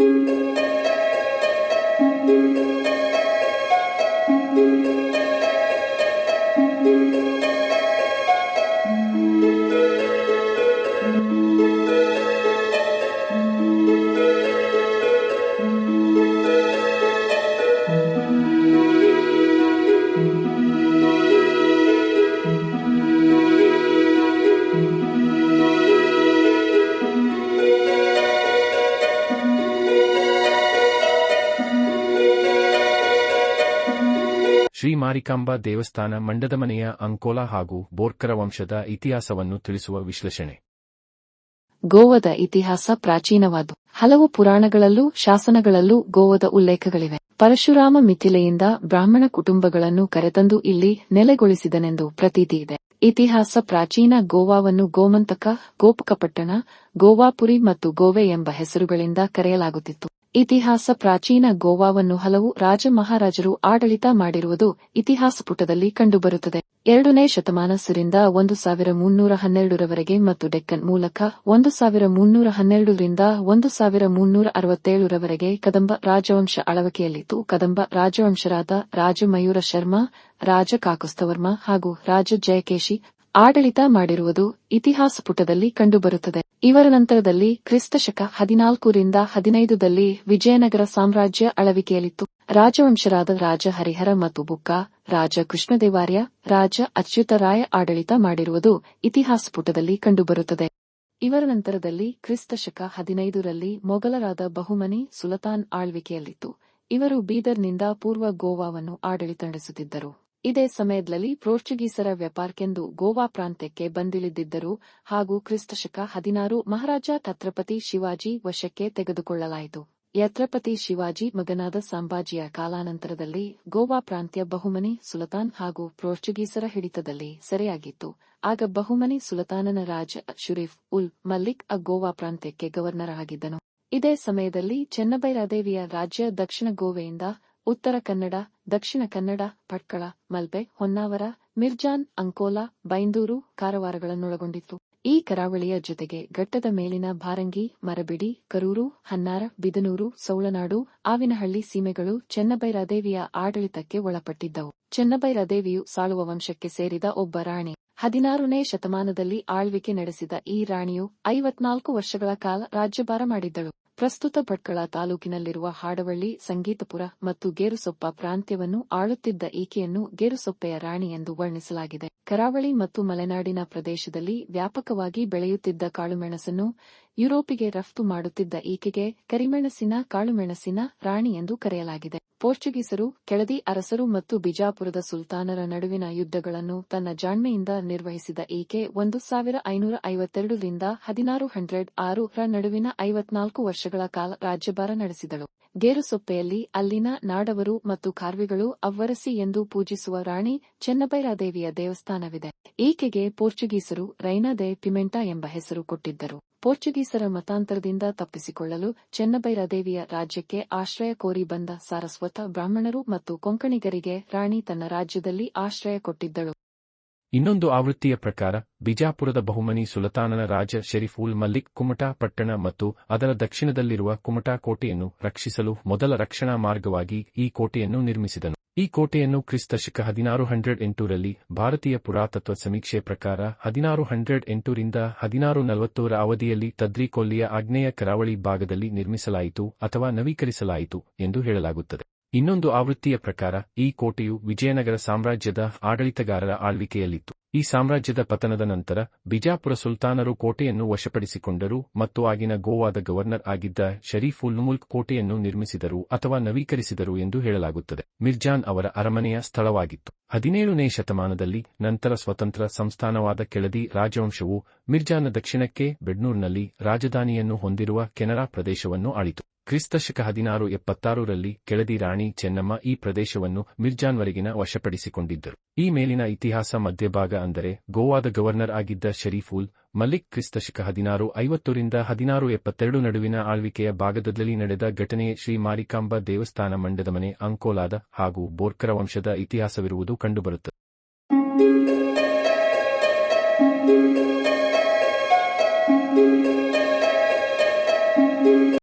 thank you. Shri Marikamba ದೇವಸ್ಥಾನ ಮಂಡದಮನೆಯ ಅಂಕೋಲಾ ಹಾಗೂ ಬೋರ್ಕರ ವಂಶದ ಇತಿಹಾಸವನ್ನು ತಿಳಿಸುವ ವಿಶ್ಲೇಷಣೆ. ಗೋವದ ಇತಿಹಾಸ ಪ್ರಾಚೀನವಾದು ಹಲವು ಪುರಾಣಗಳಲ್ಲೂ ಶಾಸನಗಳಲ್ಲೂ ಗೋವದ ಉಲ್ಲೇಖಗಳಿವೆ. ಪರಶುರಾಮ ಮಿಥಿಲೆಯಿಂದ ಬ್ರಾಹ್ಮಣ ಕುಟುಂಬಗಳನ್ನು ಕರೆತಂದು ಇಲ್ಲಿ ನೆಲೆಗೊಳಿಸಿದನೆಂದು ಪ್ರತೀತಿ ಇದೆ. ಇತಿಹಾಸ ಪ್ರಾಚೀನ ಗೋವಾವನ್ನು ಗೋಮಂತಕ, ಗೋಪಕಪಟ್ಟಣ, ಗೋವಾಪುರಿ ಮತ್ತು ಗೋವೆ ಎಂಬ ಹೆಸರುಗಳಿಂದ ಕರೆಯಲಾಗುತ್ತಿತ್ತು. ಇತಿಹಾಸ ಪ್ರಾಚೀನ ಗೋವಾವನ್ನು ಹಲವು ರಾಜ ಮಹಾರಾಜರು ಆಡಳಿತ ಮಾಡಿರುವುದು ಇತಿಹಾಸ ಪುಟದಲ್ಲಿ ಕಂಡುಬರುತ್ತದೆ. ಎರಡನೇ ಶತಮಾನಸರಿಂದ ಒಂದು ಸಾವಿರ ಮುನ್ನೂರ ಹನ್ನೆರಡರವರೆಗೆ ಮತ್ತು ಡೆಕ್ಕನ್ ಮೂಲಕ ಒಂದು ಸಾವಿರ ಮುನ್ನೂರ ಹನ್ನೆರಡರಿಂದ ಒಂದು ಸಾವಿರ ಮುನ್ನೂರ ಅರವತ್ತೇಳರವರೆಗೆ ಕದಂಬ ರಾಜವಂಶ ಅಳವಕೆಯಲ್ಲಿತ್ತು ಕದಂಬ ರಾಜವಂಶರಾದ ರಾಜ ಮಯೂರ ಶರ್ಮಾ, ರಾಜ ಕಾಕುಸ್ತವರ್ಮ ಹಾಗೂ ರಾಜ ಜಯಕೇಶಿ ಆಡಳಿತ ಮಾಡಿರುವುದು ಇತಿಹಾಸ ಪುಟದಲ್ಲಿ ಕಂಡುಬರುತ್ತದೆ. ಇವರ ನಂತರದಲ್ಲಿ ಕ್ರಿಸ್ತಶಕ ಹದಿನಾಲ್ಕರಿಂದ ಹದಿನೈದುದಲ್ಲಿ ವಿಜಯನಗರ ಸಾಮ್ರಾಜ್ಯ ಅಳವಿಕೆಯಲ್ಲಿತ್ತು ರಾಜವಂಶರಾದ ರಾಜ ಹರಿಹರ ಮತ್ತು ಬುಕ್ಕ, ರಾಜ ಕೃಷ್ಣದೇವಾರ್ಯ, ರಾಜ ಅಚ್ಯುತರಾಯ ಆಡಳಿತ ಮಾಡಿರುವುದು ಇತಿಹಾಸ ಪುಟದಲ್ಲಿ ಕಂಡುಬರುತ್ತದೆ. ಇವರ ನಂತರದಲ್ಲಿ ಕ್ರಿಸ್ತಶಕ ಹದಿನೈದರಲ್ಲಿ ಮೊಘಲರಾದ ಬಹುಮನಿ ಸುಲತಾನ್ ಆಳ್ವಿಕೆಯಲ್ಲಿತ್ತು. ಇವರು ಬೀದರ್ನಿಂದ ಪೂರ್ವ ಗೋವಾವನ್ನು ಆಡಳಿತ ನಡೆಸುತ್ತಿದ್ದರು. ಇದೇ ಸಮಯದಲ್ಲಿ ಪೋರ್ಚುಗೀಸರ ವ್ಯಾಪಾರಕ್ಕೆಂದು ಗೋವಾ ಪ್ರಾಂತ್ಯಕ್ಕೆ ಬಂದಿಳಿದಿದ್ದರು ಹಾಗೂ ಕ್ರಿಸ್ತಶಕ ಹದಿನಾರು ಮಹಾರಾಜ ಛತ್ರಪತಿ ಶಿವಾಜಿ ವಶಕ್ಕೆ ತೆಗೆದುಕೊಳ್ಳಲಾಯಿತು. ಛತ್ರಪತಿ ಶಿವಾಜಿ ಮಗನಾದ ಸಂಭಾಜಿಯ ಕಾಲಾನಂತರದಲ್ಲಿ ಗೋವಾ ಪ್ರಾಂತ್ಯ ಬಹುಮನಿ ಸುಲತಾನ್ ಹಾಗೂ ಪೋರ್ಚುಗೀಸರ ಹಿಡಿತದಲ್ಲಿ ಸೆರೆಯಾಗಿತ್ತು. ಆಗ ಬಹುಮನಿ ಸುಲತಾನನ ರಾಜ ಶುರೀಫ್ ಉಲ್ ಮಲ್ಲಿಕ್ ಅ ಗೋವಾ ಪ್ರಾಂತ್ಯಕ್ಕೆ ಗವರ್ನರ್ ಆಗಿದ್ದನು. ಇದೇ ಸಮಯದಲ್ಲಿ ಚೆನ್ನಬೈರಾದೇವಿಯ ರಾಜ್ಯ ದಕ್ಷಿಣ ಗೋವೆಯಿಂದ ಉತ್ತರ ಕನ್ನಡ, ದಕ್ಷಿಣ ಕನ್ನಡ, ಪಟ್ಕಳ, ಮಲ್ಪೆ, ಹೊನ್ನಾವರ, ಮಿರ್ಜಾನ್, ಅಂಕೋಲಾ, ಬೈಂದೂರು ಕಾರವಾರಗಳನ್ನೊಳಗೊಂಡಿತ್ತು. ಈ ಕರಾವಳಿಯ ಜೊತೆಗೆ ಘಟ್ಟದ ಮೇಲಿನ ಭಾರಂಗಿ, ಮರಬಿಡಿ, ಕರೂರು, ಹನ್ನಾರ, ಬಿದನೂರು, ಸೌಳನಾಡು, ಆವಿನಹಳ್ಳಿ ಸೀಮೆಗಳು ಚೆನ್ನಬೈರಾದೇವಿಯ ಆಡಳಿತಕ್ಕೆ ಒಳಪಟ್ಟಿದ್ದವು. ಚೆನ್ನಬೈರಾದೇವಿಯು ಸಾಳುವ ವಂಶಕ್ಕೆ ಸೇರಿದ ಒಬ್ಬ ರಾಣಿ. ಹದಿನಾರನೇ ಶತಮಾನದಲ್ಲಿ ಆಳ್ವಿಕೆ ನಡೆಸಿದ ಈ ರಾಣಿಯು ಐವತ್ನಾಲ್ಕು ವರ್ಷಗಳ ಕಾಲ ರಾಜ್ಯಭಾರ ಮಾಡಿದ್ದಳು. ಪ್ರಸ್ತುತ ಭಟ್ಕಳ ತಾಲೂಕಿನಲ್ಲಿರುವ ಹಾಡವಳ್ಳಿ, ಸಂಗೀತಪುರ ಮತ್ತು ಗೇರುಸೊಪ್ಪ ಪ್ರಾಂತ್ಯವನ್ನು ಆಳುತ್ತಿದ್ದ ಈಕೆಯನ್ನು ಗೇರುಸೊಪ್ಪೆಯ ರಾಣಿ ಎಂದು ವರ್ಣಿಸಲಾಗಿದೆ. ಕರಾವಳಿ ಮತ್ತು ಮಲೆನಾಡಿನ ಪ್ರದೇಶದಲ್ಲಿ ವ್ಯಾಪಕವಾಗಿ ಬೆಳೆಯುತ್ತಿದ್ದ ಕಾಳುಮೆಣಸನ್ನು ಯುರೋಪಿಗೆ ರಫ್ತು ಮಾಡುತ್ತಿದ್ದ ಈಕೆಗೆ ಕರಿಮೆಣಸಿನ, ಕಾಳುಮೆಣಸಿನ ರಾಣಿ ಎಂದು ಕರೆಯಲಾಗಿದೆ. ಪೋರ್ಚುಗೀಸರು, ಕೆಳದಿ ಅರಸರು ಮತ್ತು ಬಿಜಾಪುರದ ಸುಲ್ತಾನರ ನಡುವಿನ ಯುದ್ಧಗಳನ್ನು ತನ್ನ ಜಾಣ್ಮೆಯಿಂದ ನಿರ್ವಹಿಸಿದ ಈಕೆ ಒಂದು ಸಾವಿರ ಐನೂರ ಐವತ್ತೆರಡರಿಂದ ಹದಿನಾರು ಹಂಡ್ರೆಡ್ ಆರು ರ ನಡುವಿನ ಐವತ್ನಾಲ್ಕು ವರ್ಷಗಳ ಕಾಲ ರಾಜ್ಯಭಾರ ನಡೆಸಿದಳು. ಗೇರುಸೊಪ್ಪೆಯಲ್ಲಿ ಅಲ್ಲಿನ ನಾಡವರು ಮತ್ತು ಕಾರ್ವಿಗಳು ಅವ್ವರಸಿ ಎಂದು ಪೂಜಿಸುವ ರಾಣಿ ಚೆನ್ನಬೈರಾದೇವಿಯ ದೇವಸ್ಥಾನವಿದೆ. ಈಕೆಗೆ ಪೋರ್ಚುಗೀಸರು ರೈನಾ ದೆ ಪಿಮೆಂಟಾ ಎಂಬ ಹೆಸರು ಕೊಟ್ಟಿದ್ದರು. ಪೋರ್ಚುಗೀಸರ ಮತಾಂತರದಿಂದ ತಪ್ಪಿಸಿಕೊಳ್ಳಲು ಚೆನ್ನಬೈರಾದೇವಿಯ ರಾಜ್ಯಕ್ಕೆ ಆಶ್ರಯ ಕೋರಿ ಬಂದ ಸಾರಸ್ವತ ಬ್ರಾಹ್ಮಣರು ಮತ್ತು ಕೊಂಕಣಿಗರಿಗೆ ರಾಣಿ ತನ್ನ ರಾಜ್ಯದಲ್ಲಿ ಆಶ್ರಯ ಕೊಟ್ಟಿದ್ದಳು. ಇನ್ನೊಂದು ಆವೃತ್ತಿಯ ಪ್ರಕಾರ, ಬಿಜಾಪುರದ ಬಹುಮನಿ ಸುಲತಾನನ ರಾಜ ಶರೀಫ್ ಉಲ್ ಮಲ್ಲಿಕ್ ಕುಮಟಾ ಪಟ್ಟಣ ಮತ್ತು ಅದರ ದಕ್ಷಿಣದಲ್ಲಿರುವ ಕುಮಟಾ ಕೋಟೆಯನ್ನು ರಕ್ಷಿಸಲು ಮೊದಲ ರಕ್ಷಣಾ ಮಾರ್ಗವಾಗಿ ಈ ಕೋಟೆಯನ್ನು ನಿರ್ಮಿಸಿದನು. ಈ ಕೋಟೆಯನ್ನು ಕ್ರಿಸ್ತ ಶಕ ಹದಿನಾರು ಹಂಡ್ರೆಡ್ ಎಂಟೂರಲ್ಲಿ ಭಾರತೀಯ ಪುರಾತತ್ವ ಸಮೀಕ್ಷೆ ಪ್ರಕಾರ ಹದಿನಾರು ಹಂಡ್ರೆಡ್ ಎಂಟೂರಿಂದ ಹದಿನಾರು ನಲವತ್ತೂರ ಅವಧಿಯಲ್ಲಿ ತದ್ರಿಕೊಲ್ಲಿಯ ಆಗ್ನೇಯ ಕರಾವಳಿ ಭಾಗದಲ್ಲಿ ನಿರ್ಮಿಸಲಾಯಿತು ಅಥವಾ ನವೀಕರಿಸಲಾಯಿತು ಎಂದು ಹೇಳಲಾಗುತ್ತದೆ. ಇನ್ನೊಂದು ಆವೃತ್ತಿಯ ಪ್ರಕಾರ ಈ ಕೋಟೆಯು ವಿಜಯನಗರ ಸಾಮ್ರಾಜ್ಯದ ಆಡಳಿತಗಾರರ ಆಳ್ವಿಕೆಯಲ್ಲಿತ್ತು. ಈ ಸಾಮ್ರಾಜ್ಯದ ಪತನದ ನಂತರ ಬಿಜಾಪುರ ಸುಲ್ತಾನರು ಕೋಟೆಯನ್ನು ವಶಪಡಿಸಿಕೊಂಡರು ಮತ್ತು ಆಗಿನ ಗೋವಾದ ಗವರ್ನರ್ ಆಗಿದ್ದ ಶರೀಫ್ ಉಲ್ ಮುಲ್ಕ್ ಕೋಟೆಯನ್ನು ನಿರ್ಮಿಸಿದರು ಅಥವಾ ನವೀಕರಿಸಿದರು ಎಂದು ಹೇಳಲಾಗುತ್ತದೆ. ಮಿರ್ಜಾನ್ ಅವರ ಅರಮನೆಯ ಸ್ಥಳವಾಗಿತ್ತು. ಹದಿನೇಳನೇ ಶತಮಾನದಲ್ಲಿ ನಂತರ ಸ್ವತಂತ್ರ ಸಂಸ್ಥಾನವಾದ ಕೆಳದಿ ರಾಜವಂಶವು ಮಿರ್ಜಾನ ದಕ್ಷಿಣಕ್ಕೆ ಬೆಡ್ನೂರ್ನಲ್ಲಿ ರಾಜಧಾನಿಯನ್ನು ಹೊಂದಿರುವ ಕೆನರಾ ಪ್ರದೇಶವನ್ನು ಆಳಿತು ಕ್ರಿಸ್ತಶಕ ಹದಿನಾರು ಎಪ್ಪತ್ತಾರರಲ್ಲಿ ಕೆಳದಿ ರಾಣಿ ಚೆನ್ನಮ್ಮ ಈ ಪ್ರದೇಶವನ್ನು ಮಿರ್ಜಾನ್ವರೆಗಿನ ವಶಪಡಿಸಿಕೊಂಡಿದ್ದರು. ಈ ಮೇಲಿನ ಇತಿಹಾಸ ಮಧ್ಯಭಾಗ ಅಂದರೆ ಗೋವಾದ ಗವರ್ನರ್ ಆಗಿದ್ದ ಶರೀಫುಲ್ ಮಲಿಕ್ ಕ್ರಿಸ್ತಶಕ ಹದಿನಾರು ಐವತ್ತರಿಂದ ಹದಿನಾರು ಎಪ್ಪತ್ತೆರಡು ನಡುವಿನ ಆಳ್ವಿಕೆಯ ಭಾಗದಲ್ಲಿ ನಡೆದ ಘಟನೆಯೇ ಶ್ರೀ ಮಾರಿಕಾಂಬ ದೇವಸ್ಥಾನ ಮಂಡದ ಮನೆ ಅಂಕೋಲಾದ ಹಾಗೂ ಬೋರ್ಕರ ವಂಶದ ಇತಿಹಾಸವಿರುವುದು ಕಂಡುಬರುತ್ತದೆ.